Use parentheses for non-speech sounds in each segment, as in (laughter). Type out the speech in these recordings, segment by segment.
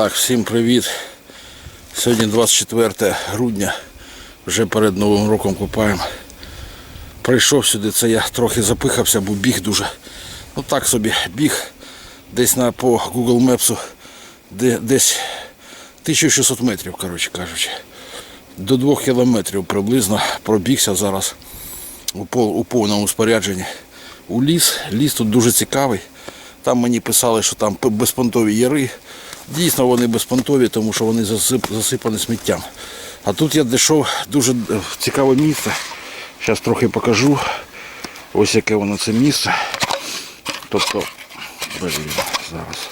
Так, всім привіт. Сьогодні 24 грудня. Вже перед Новим роком купаємо. Прийшов сюди, це я трохи запихався, бо біг дуже. Ну так собі біг десь на по Google Maps, де, десь 1600 метрів, коротше кажучи. До 2 кілометрів приблизно пробігся зараз у, пол, у повному спорядженні. У ліс. Ліс тут дуже цікавий. Там мені писали, що там безпонтові яри. Дійсно вони безпонтові, тому що вони засип, засипані сміттям. А тут я дійшов дуже е, цікаве місце. Зараз трохи покажу. Ось яке воно це місце. Тобто, блін, зараз.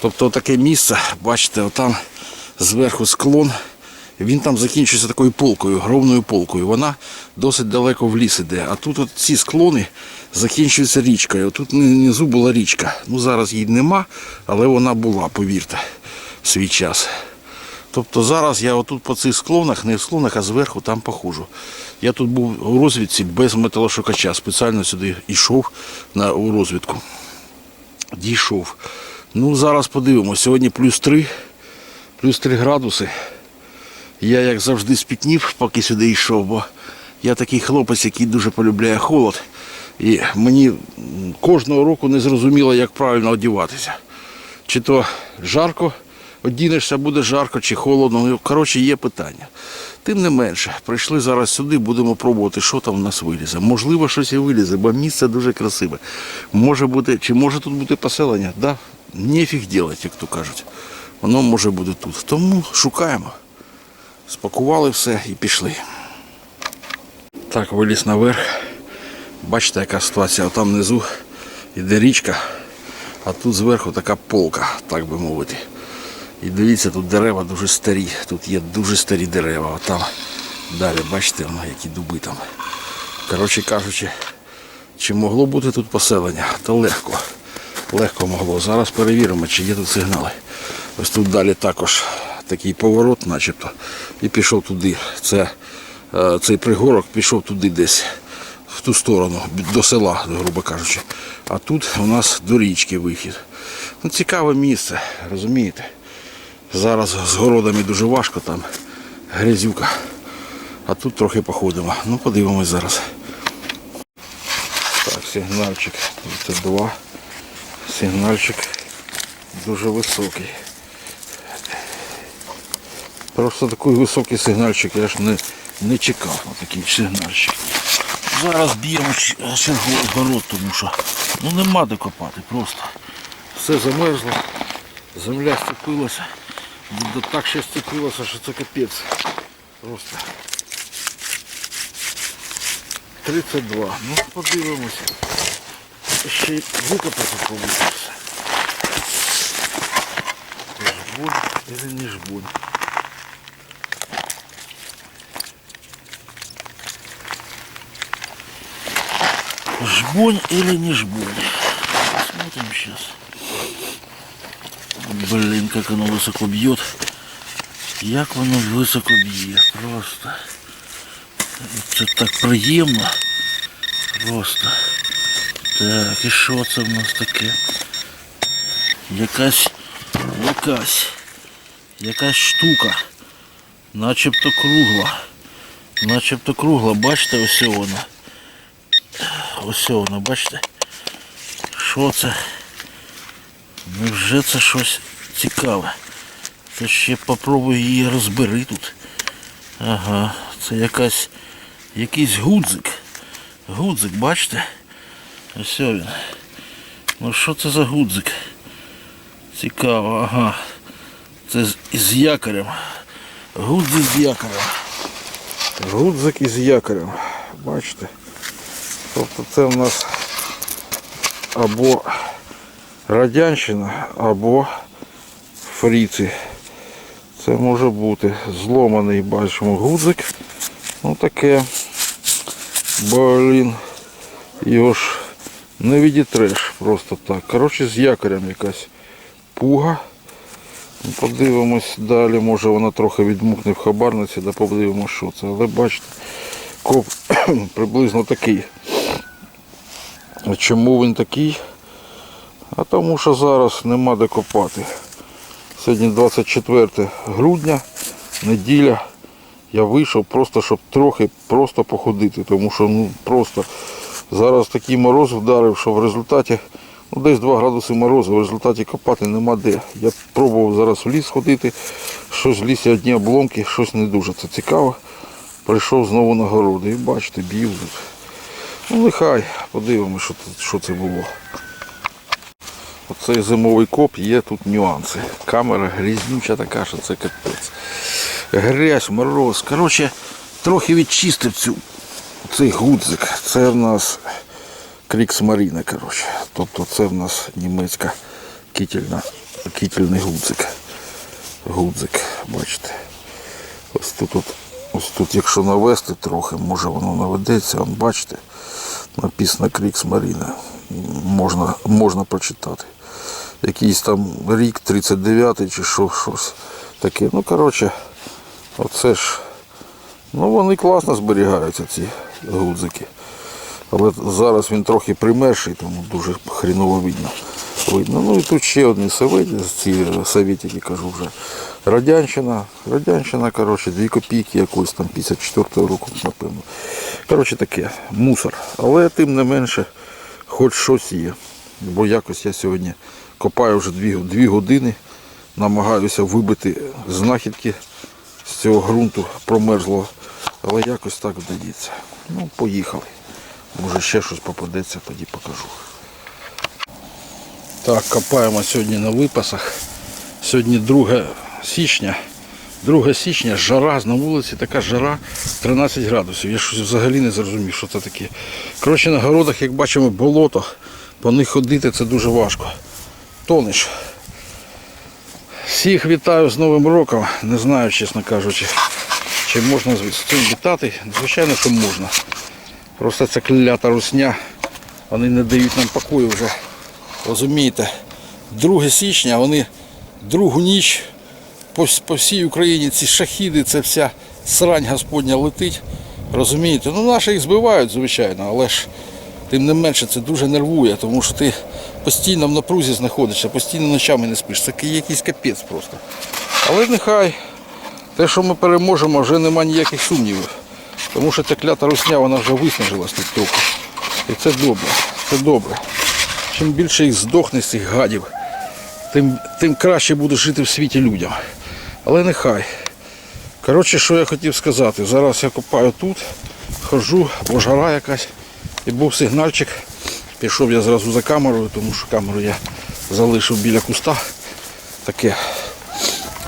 Тобто таке місце, бачите, отам зверху склон. Він там закінчується такою полкою, гровною полкою. Вона досить далеко в ліс іде. А тут от ці склони закінчуються річкою. Тут внизу була річка. Ну зараз її нема, але вона була, повірте, в свій час. Тобто зараз я отут по цих склонах, не в склонах, а зверху там похожу. Я тут був у розвідці без металошукача, спеціально сюди йшов на, у розвідку. Дійшов. Ну, зараз подивимось. Сьогодні плюс 3, плюс 3 градуси. Я, як завжди, спітнів, поки сюди йшов, бо я такий хлопець, який дуже полюбляє холод. І мені кожного року не зрозуміло, як правильно одягатися. Чи то жарко одінешся, буде жарко, чи холодно. Ну, коротше, є питання. Тим не менше, прийшли зараз сюди, будемо пробувати, що там в нас вилізе. Можливо, щось і вилізе, бо місце дуже красиве. Може бути, чи може тут бути поселення? Да? Нефіг делать, як то кажуть. Воно може бути тут. Тому шукаємо. Спакували все і пішли. Так, виліз наверх. Бачите, яка ситуація. Там внизу йде річка, а тут зверху така полка, так би мовити. І дивіться, тут дерева дуже старі. Тут є дуже старі дерева. А там далі, бачите, воно, які дуби там. Коротше кажучи, чи могло бути тут поселення? Та легко. Легко могло. Зараз перевіримо, чи є тут сигнали. Ось тут далі також такий поворот, начебто, і пішов туди. Це, е, цей пригорок пішов туди десь, в ту сторону, до села, грубо кажучи. А тут у нас до річки вихід. Ну, цікаве місце, розумієте? Зараз з городами дуже важко, там грязюка. А тут трохи походимо. Ну, подивимось зараз. Так, сигнальчик 32. Сигнальчик дуже високий. Просто такий високий сигнальчик я ж не, не чекав на такий сигнальчик. Зараз б'ємо черговий город, тому що ну нема де копати просто. Все замерзло, земля степилася. Да так ще степилося, що це капець. Просто. 32. Ну, подивимося. Ще й викопати повинно. Жбунь или не жбунь? Жбунь или не жбунь? Посмотрим сейчас. Блин, как оно высоко бьет. Як воно високо б'є. Просто. Це так приємно. Просто. Так, і що це в нас таке? Якась, якась, якась штука. Начебто кругла. Начебто кругла, бачите, ось вона. Ось вона, бачите? Що це? Невже це щось цікаве? Це ще попробуй її розбери тут. Ага, це якась якийсь гудзик. Гудзик, бачите? Ось він. Ну що це за гудзик? Цікаво, ага. Це з, якорем. Гудзик з якорем. Гудзик із якорем. Бачите? Тобто це в нас або радянщина, або фріці. Це може бути зломаний, бачимо, гудзик. Ну таке. Блін. Його ж не відітреш просто так. Коротше, з якорем якась пуга. Ну, Подивимось далі, може вона трохи відмукне в хабарниці, да подивимось, що це. Але бачите, коп (coughs) приблизно такий. Чому він такий? А тому що зараз нема де копати. Сьогодні 24 грудня, неділя. Я вийшов просто, щоб трохи просто походити, тому що ну просто зараз такий мороз вдарив, що в результаті ну, десь 2 градуси морозу, в результаті копати нема де. Я пробував зараз в ліс ходити, щось в лісі одні обломки, щось не дуже це цікаво. Прийшов знову на городи і бачите, б'ю. Ну нехай, подивимося, що, що це було. Оцей зимовий коп є тут нюанси. Камера грізнюча така, що це капець. Грязь, мороз. Коротше, трохи відчистив цю, цей гудзик. Це в нас Крікс Маріна, коротше. Тобто це в нас німецька кітельна, кітельний гудзик. Гудзик, бачите. Ось тут, от, ось тут, якщо навести трохи, може воно наведеться, Вон, бачите, написано Крікс Маріна. Можна, можна прочитати. Якийсь там рік 39-й чи що, щось таке. Ну, коротше, оце ж. Ну вони класно зберігаються, ці гудзики. Але зараз він трохи примерший, тому дуже хріново видно. Видно. Ну і тут ще одні совєтики, кажу вже. Радянщина, Радянщина, коротше, 2 копійки якось там 54-го року, напевно. Коротше таке, мусор. Але тим не менше, хоч щось є. Бо якось я сьогодні копаю вже 2, 2 години, намагаюся вибити знахідки з цього ґрунту промерзлого. Але якось так вдається. Ну, поїхали. Може ще щось попадеться, тоді покажу. Так, копаємо сьогодні на випасах. Сьогодні 2 січня. 2 січня, жара, на вулиці така жара 13 градусів. Я щось взагалі не зрозумів, що це таке. Коротше, на городах, як бачимо, болото, по них ходити це дуже важко. Тонеш. Всіх вітаю з Новим роком. Не знаю, чесно кажучи, чи можна з цим вітати. Звичайно, що можна. Просто ця клята русня, вони не дають нам покою вже. Розумієте, 2 січня вони другу ніч по, по всій Україні ці шахіди, це вся срань Господня летить. Розумієте? Ну наші їх збивають, звичайно, але ж тим не менше це дуже нервує, тому що ти постійно в напрузі знаходишся, постійно ночами не спиш. Це якийсь капець просто. Але нехай те, що ми переможемо, вже нема ніяких сумнівів. Тому що ця клята русня, вона вже виснажилась тут трохи. І це добре. Це добре. Чим більше їх здохне з цих гадів, тим, тим краще буде жити в світі людям. Але нехай. Коротше, що я хотів сказати, зараз я копаю тут, ходжу, бо жара якась. І був сигнальчик. Пішов я зразу за камерою, тому що камеру я залишив біля куста. Таке.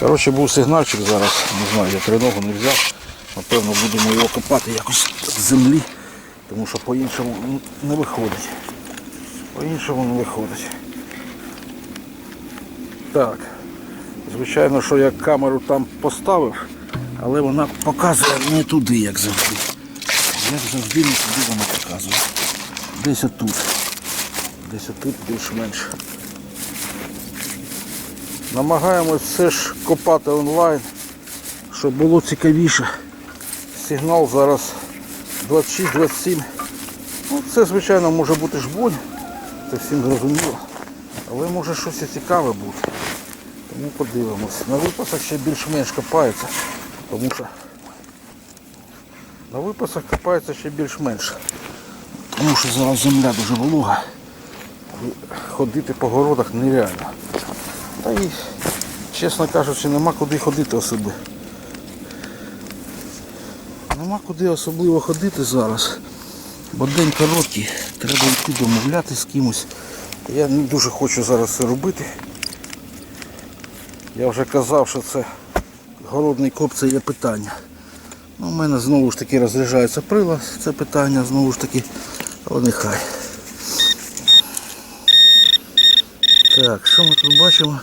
Коротше, був сигнальчик зараз, не знаю, я триногу не взяв. Напевно, будемо його копати якось з землі, тому що по-іншому не виходить. По-іншому не виходить. Так. Звичайно, що я камеру там поставив, але вона показує не туди, як завжди. Як завжди не туди вона показує. Десь отут. Десь отут більш-менш. Намагаємось все ж копати онлайн, щоб було цікавіше. Сигнал зараз 26-27. Ну, це, звичайно, може бути жбунь, це всім зрозуміло. Але може щось цікаве бути. Тому подивимось. На випасах ще більш-менш копається, тому що на випасах копається ще більш-менш. Тому що зараз земля дуже волога. І ходити по городах нереально. Та і, чесно кажучи, нема куди ходити особи. Нема куди особливо ходити зараз. Бо день короткий, треба йти домовляти з кимось. Я не дуже хочу зараз це робити. Я вже казав, що це городний коп це є питання. Ну, у мене знову ж таки розряджається прилад, це питання знову ж таки, але нехай. Так, що ми тут бачимо?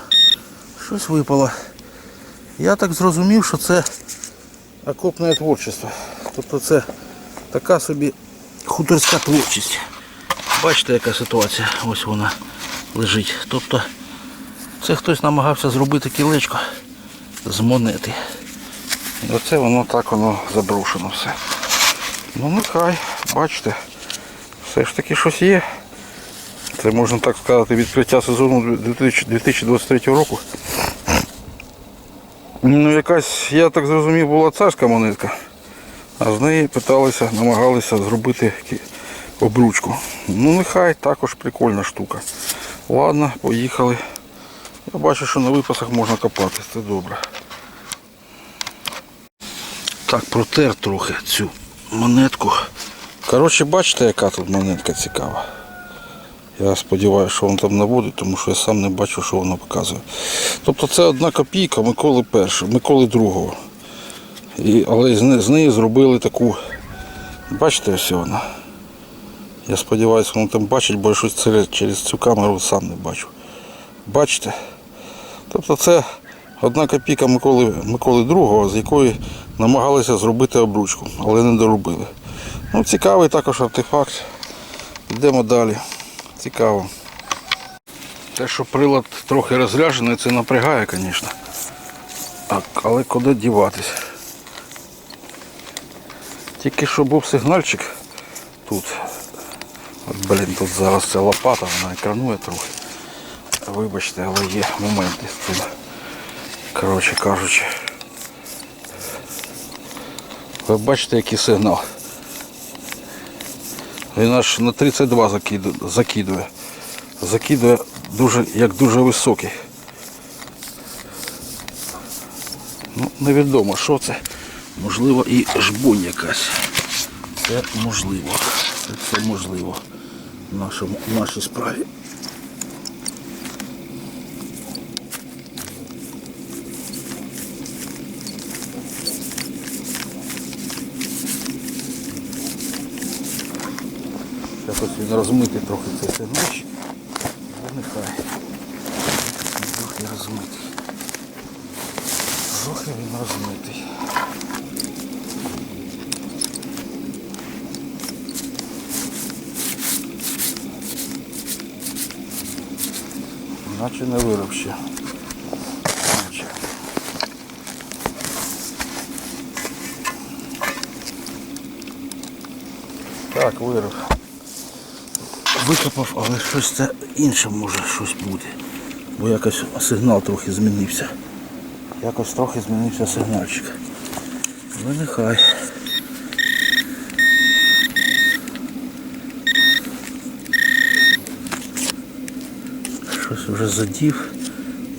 Щось випало. Я так зрозумів, що це окопне творчество. Тобто це така собі хуторська творчість. Бачите, яка ситуація, ось вона лежить. Тобто це хтось намагався зробити кілечко з монети. Оце воно так воно заброшено все. Ну нехай, бачите, все ж таки щось є. Це можна так сказати відкриття сезону 2023 року. Ну, якась, я так зрозумів, була царська монетка, а з неї питалися, намагалися зробити обручку. Ну, нехай також прикольна штука. Ладно, поїхали. Я бачу, що на випасах можна копати, це добре. Так, протер трохи цю монетку. Коротше, бачите, яка тут монетка цікава. Я сподіваюся, що він там наводить, тому що я сам не бачу, що воно показує. Тобто це одна копійка Миколи першого, Миколи другого. І, але з, неї зробили таку. Бачите, ось вона. Я сподіваюся, воно там бачить, бо я щось через, через цю камеру сам не бачу. Бачите? Тобто це одна копійка Миколи, Миколи II, з якої намагалися зробити обручку, але не доробили. Ну, цікавий також артефакт. Йдемо далі. Цікаво. Те, що прилад трохи розряджений, це напрягає, звісно. Але куди діватись? Тільки що був сигнальчик тут. От, блін, тут зараз ця лопата, вона екранує трохи. Вибачте, але є моменти з цим. Коротше кажучи. Ви бачите, який сигнал. Він аж на 32 закиду- закидує. Закидує дуже, як дуже високий. Ну, невідомо, що це. Можливо, і жбунь якась. Це можливо. Це, можливо в, нашому, в нашій справі. Якось він розмитий трохи цей. Але нехай. Трохи розмитий. Трохи він розмитий. Наче не вироб ще. Так, вироб. Викопав, але щось це інше може щось бути. Бо якось сигнал трохи змінився. Якось трохи змінився сигнальчик. Ну нехай. Щось вже задів.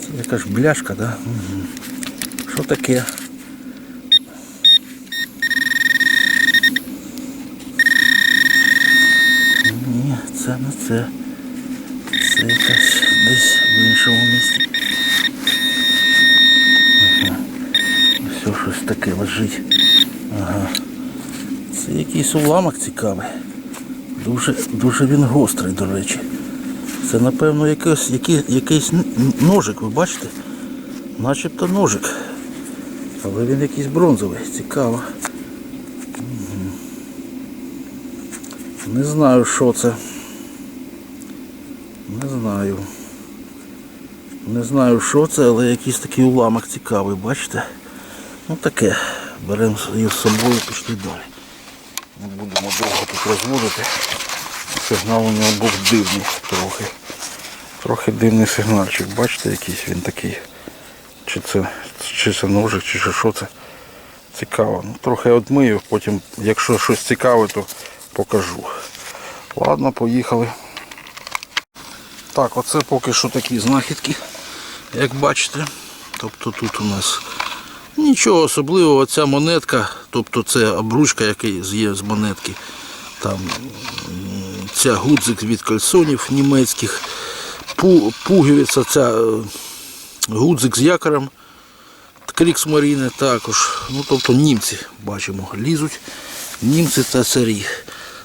Це якась бляшка, да? Що таке? Ні, це не це. Це якась десь в іншому місці. Ага. Все щось таке лежить. Ага. Це якийсь уламок цікавий. Дуже, дуже він гострий, до речі. Це напевно якийсь, який, якийсь ножик, ви бачите? Начебто ножик. Але він якийсь бронзовий, цікаво. Не знаю, що це. Не знаю. Не знаю, що це, але якийсь такий уламок цікавий, бачите? Ну таке. Беремо її з собою і пішли далі. Не будемо довго тут розводити. Сигнал у нього був дивний трохи. Трохи дивний сигнальчик. Бачите, якийсь він такий. Чи це, чи це ножик, чи що, це. Цікаво. Ну, трохи одмию, потім, якщо щось цікаве, то покажу. Ладно, поїхали. Так, оце поки що такі знахідки, як бачите. Тобто тут у нас нічого особливого, ця монетка, тобто це обручка, яка є з монетки. Там м, ця гудзик від кальсонів німецьких, пу, пуговиця, ця е, гудзик з якорем, Кріксмаріни також. Ну, тобто німці бачимо, лізуть. Німці та царі.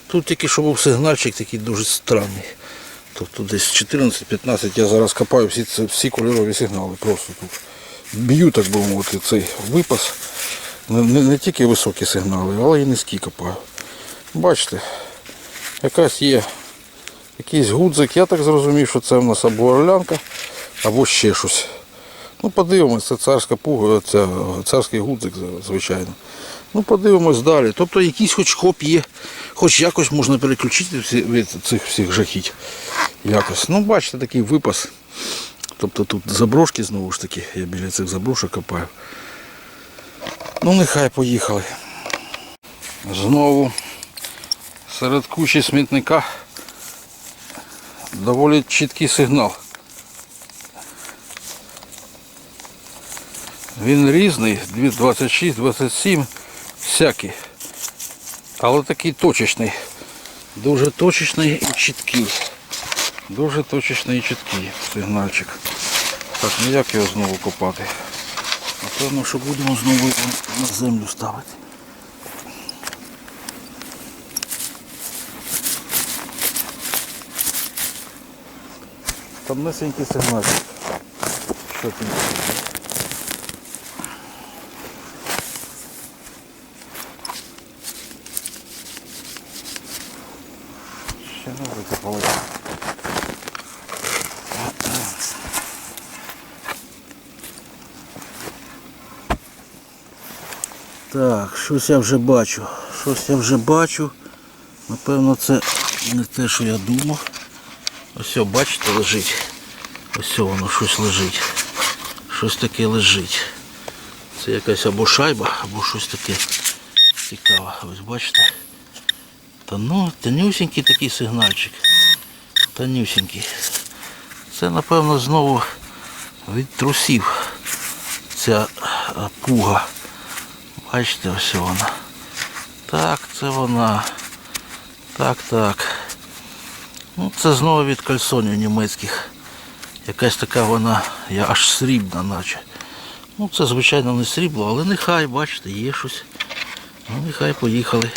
Тут тільки що був сигнальчик такий дуже странний. Тобто десь 14-15 я зараз копаю всі, всі кольорові сигнали. Просто тут б'ю, так би мовити, цей випас. Не, не, не тільки високі сигнали, але і низькі копаю. Бачите, якась є якийсь гудзик. Я так зрозумів, що це в нас або орлянка, або ще щось. Ну, подивимось, це царська пуга, це царський гудзик, звичайно. Ну, подивимось далі. Тобто якийсь хоч хоп є, хоч якось можна переключити від цих всіх жахіть. Якось. Ну, бачите, такий випас. Тобто тут заброшки знову ж таки, я біля цих заброшок копаю. Ну нехай поїхали. Знову серед кучі смітника доволі чіткий сигнал. Він різний, 26, 27, всякий. Але такий точечний. Дуже точечний і чіткий. Дуже точечний і чіткий сигнальчик. Так, ну як його знову копати? Напевно, що будемо знову його на землю ставити. Там несенький сигнальчик. Що там? Ще не викопали. Так, щось я вже бачу. Щось я вже бачу. Напевно, це не те, що я думав. Ось, бачите, лежить. Ось воно щось лежить. Щось таке лежить. Це якась або шайба, або щось таке цікаве. Ось бачите. Та ну, тонюсінький такий сигнальчик. Тонюсінький. Це, напевно, знову від трусів ця пуга. Бачите, ось вона. Так, це вона. Так, так. Ну, це знову від кальсонів німецьких. Якась така вона, я аж срібна наче. Ну це звичайно не срібло, але нехай, бачите, є щось. Ну нехай поїхали.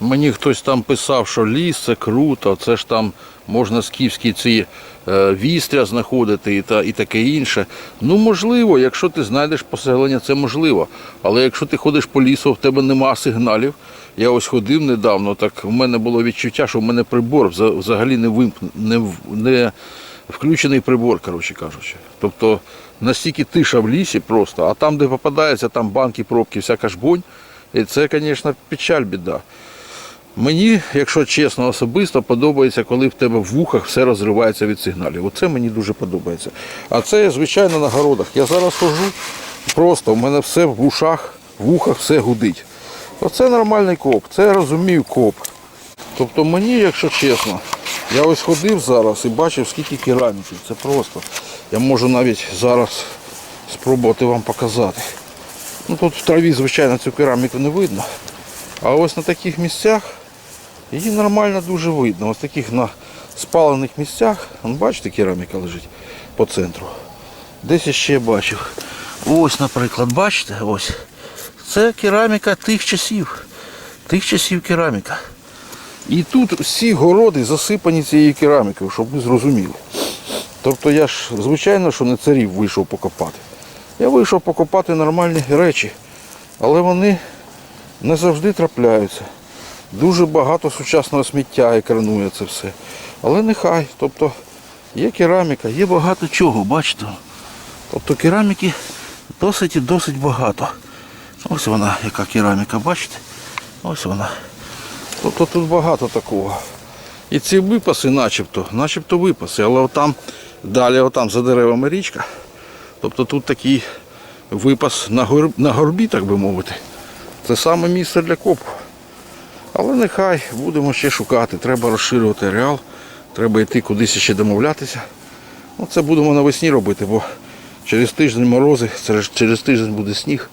Мені хтось там писав, що ліс це круто, це ж там можна скіфські ці е, вістря знаходити і, та, і таке інше. Ну можливо, якщо ти знайдеш поселення, це можливо. Але якщо ти ходиш по лісу, в тебе нема сигналів. Я ось ходив недавно, так в мене було відчуття, що в мене прибор взагалі не вимп... не, не включений прибор, коротше кажучи. Тобто настільки тиша в лісі просто, а там, де попадається, там банки, пробки, всяка жбонь. І це, звісно, печаль біда. Мені, якщо чесно, особисто подобається, коли в тебе в вухах все розривається від сигналів. Оце мені дуже подобається. А це, звичайно, на городах. Я зараз хожу, просто в мене все в ушах, в вухах все гудить. Оце нормальний коп, це я розумію коп. Тобто мені, якщо чесно, я ось ходив зараз і бачив, скільки кераміки. Це просто. Я можу навіть зараз спробувати вам показати. Ну тут в траві, звичайно, цю кераміку не видно. А ось на таких місцях її нормально дуже видно. Ось таких на спалених місцях, бачите, кераміка лежить по центру. Десь ще бачив. Ось, наприклад, бачите, ось. Це кераміка тих часів. Тих часів кераміка. І тут всі городи засипані цією керамікою, щоб ви зрозуміли. Тобто я ж, звичайно, що не царів вийшов покопати. Я вийшов покопати нормальні речі, але вони не завжди трапляються. Дуже багато сучасного сміття екранує це все. Але нехай. Тобто є кераміка, є багато чого, бачите. Тобто кераміки досить і досить багато. Ось вона, яка кераміка, бачите? Ось вона. Тобто тут багато такого. І ці випаси начебто, начебто випаси, але отам, далі отам за деревами річка. Тобто тут такий випас на, гор, на горбі, так би мовити. Це саме місце для копу. Але нехай будемо ще шукати. Треба розширювати ареал, треба йти кудись ще домовлятися. Ну, це будемо навесні робити, бо через тиждень морози, через тиждень буде сніг,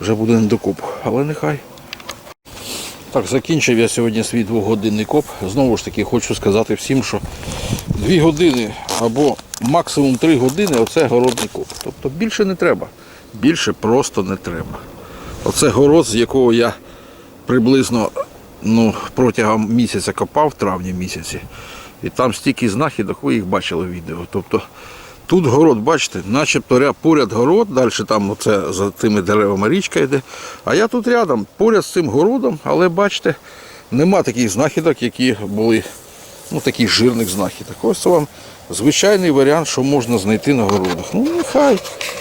вже буде не до копу. Але нехай. Так, закінчив я сьогодні свій двогодинний коп. Знову ж таки, хочу сказати всім, що дві години або максимум три години оце городний коп. Тобто більше не треба. Більше просто не треба. Оце город, з якого я приблизно ну, протягом місяця копав, в травні місяці. І там стільки знахідок, ви їх бачили в відео. Тобто тут город, бачите, начебто ря- поряд город, далі там оце за тими деревами річка йде. А я тут рядом, поряд з цим городом, але бачите, нема таких знахідок, які були ну, таких жирних знахідок. Ось це вам звичайний варіант, що можна знайти на городах. Ну, нехай,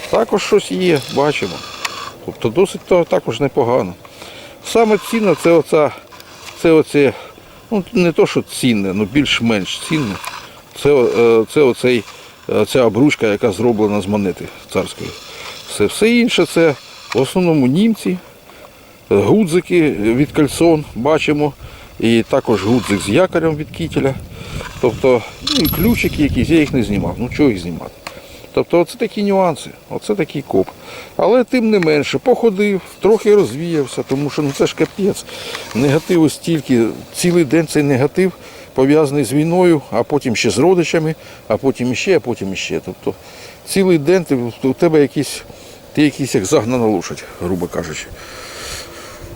також щось є, бачимо. Тобто досить то також непогано. Саме цінне це оця, це оце, ну не то, що цінне, ну більш-менш цінне. Це, е, це оцей, ця обручка, яка зроблена з монети царської. Все, все інше це В основному німці, гудзики від кальсон бачимо. І також гудзик з якорем від кітеля. Тобто, ну і ключики якісь, я їх не знімав. Ну чого їх знімати? Тобто оце такі нюанси, оце такий коп. Але тим не менше, походив, трохи розвіявся, тому що ну це ж капець. Негативу стільки, цілий день цей негатив пов'язаний з війною, а потім ще з родичами, а потім ще, а потім іще. Тобто цілий день ти, у тебе якісь, ти якийсь як загнана лошадь, грубо кажучи.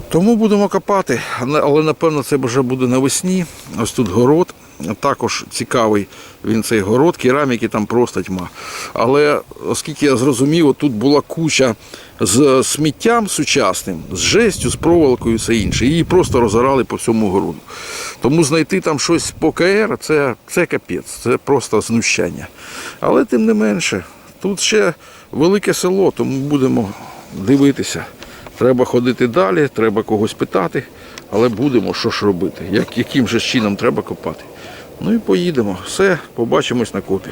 Тому будемо копати, але напевно це вже буде навесні. Ось тут город. Також цікавий він цей город, кераміки там просто тьма. Але оскільки я зрозумів, тут була куча з сміттям сучасним, з жестю, з проволокою і все інше. Її просто розорали по всьому городу. Тому знайти там щось по КР це, це капець, це просто знущання. Але тим не менше, тут ще велике село, тому будемо дивитися. Треба ходити далі, треба когось питати, але будемо що ж робити, як, яким же чином треба копати. Ну і поїдемо. Все, побачимось на копі.